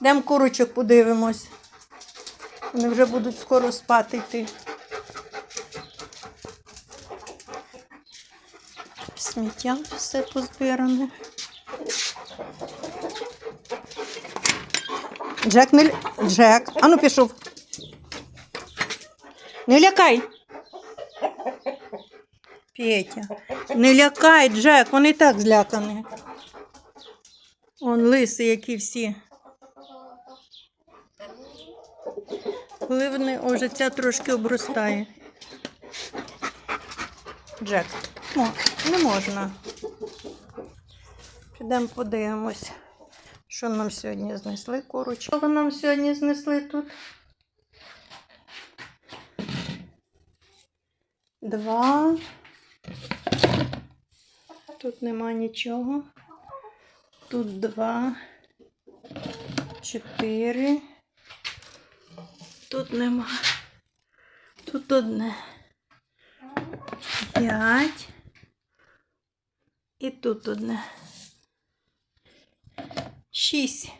Йдемо курочок подивимось. Вони вже будуть скоро спати йти. Сміття все позбиране. Джек не Джек. Ану пішов. Не лякай. Петя. Не лякай, Джек, вони і так злякані. Он лиси, які всі. Коли вони уже ця трошки обростає. Джек, о, не можна. Підемо подивимось, що нам сьогодні знесли курочки. Що нам сьогодні знесли тут? Два. Тут нема нічого. Тут два. Чотири. Тут нема. Тут одне. П'ять. І тут одне. Шість.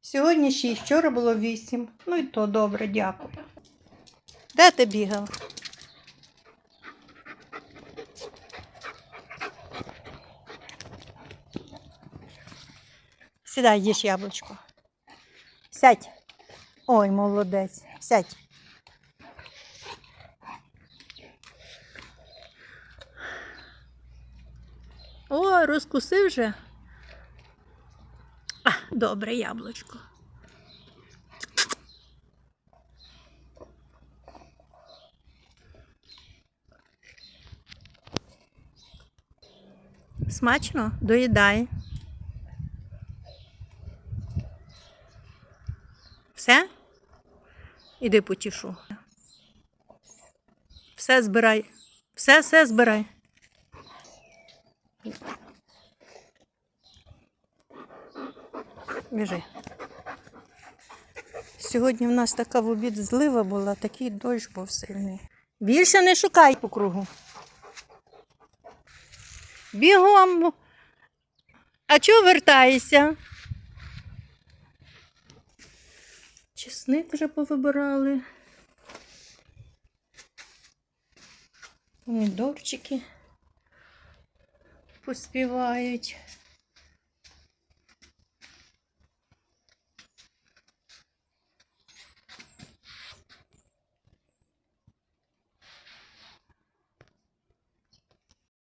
Сьогодні шість. Вчора було вісім. Ну і то добре, дякую. Де ти бігав? Сідай, їж яблучко. Сядь. Ой, молодець. Сядь. О, розкусив вже. А, добре яблучко. Смачно? Доїдай. Все? Іди потішу. Все збирай. Все, все збирай. Біжи. Сьогодні в нас така в обід злива була, такий дощ був сильний. Більше не шукай по кругу. Бігом. А чого вертаєшся? Чесник вже повибирали. Помідорчики поспівають.